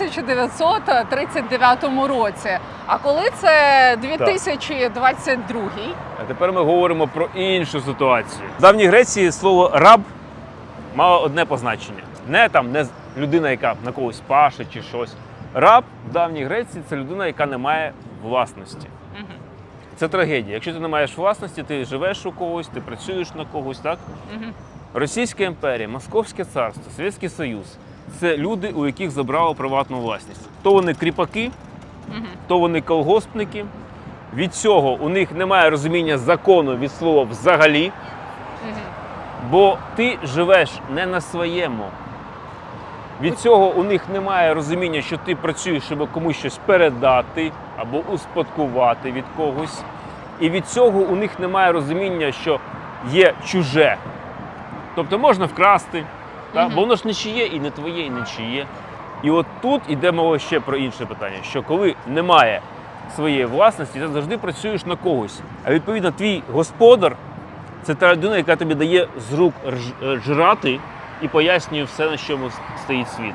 1939 році. А коли це 2022? А тепер ми говоримо про іншу ситуацію. В давній Греції слово раб мало одне позначення. Не там не людина, яка на когось паше чи щось. Раб в давній Греції це людина, яка не має власності. Це трагедія. Якщо ти не маєш власності, ти живеш у когось, ти працюєш на когось, так? Російська імперія, Московське царство, Совєтський Союз це люди, у яких забрало приватну власність. То вони кріпаки, то вони колгоспники. Від цього у них немає розуміння закону від слова взагалі, бо ти живеш не на своєму. Від цього у них немає розуміння, що ти працюєш, щоб комусь щось передати або успадкувати від когось. І від цього у них немає розуміння, що є чуже. Тобто можна вкрасти, так? бо воно ж не чиє і не твоє, і не чиє. І от тут йде мова ще про інше питання: що коли немає своєї власності, ти завжди працюєш на когось. А відповідно, твій господар це та людина, яка тобі дає з рук е, жрати і пояснює все, на чому стоїть світ.